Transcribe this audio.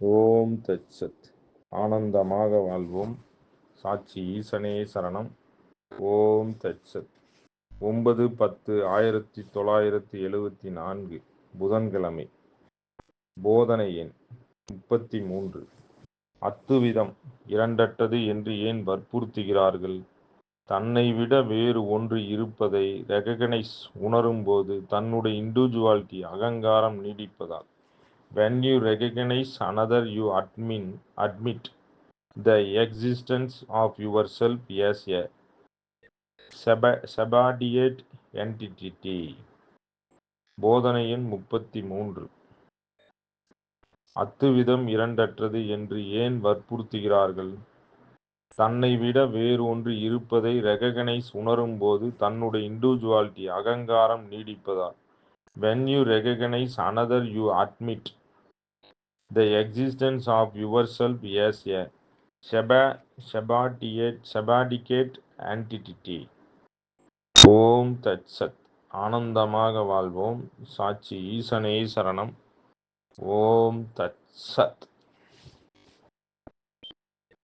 ஓம் தச்சத் ஆனந்தமாக வாழ்வோம். சாட்சி ஈசனே சரணம். ஓம் தச்சத் ஒன்பது பத்து ஆயிரத்தி தொள்ளாயிரத்தி எழுவத்தி நான்கு புதன்கிழமை. போதனை எண் முப்பத்தி மூன்று. அத்துவிதம் இரண்டற்றது என்று ஏன் வற்புறுத்துகிறார்கள்? தன்னை விட வேறு ஒன்று இருப்பதை ரெகனைஸ் உணரும்போது தன்னுடைய இண்டிவிஜுவாலிட்டி அகங்காரம் நீடிப்பதால். When you recognize another you admin, admit the existence of yourself as a subordinate entity. போதனை எண் முப்பத்தி மூன்று அத்துவிதம் இரண்டற்றது என்று ஏன் வற்புறுத்துகிறார்கள்? தன்னை விட வேறு ஒன்று இருப்பதை ரெகனைஸ் உணரும்போது தன்னுடைய இண்டிவிஜுவாலிட்டி அகங்காரம் நீடிப்பதால் when you recognize another you admit the existence of yourself as a seba- subordinate subordinate entity ஓம் தத் சத் ஆனந்தமாக வாழ்வோம் சாட்சி ஈசனே சரணம் ஓம் தத் சத்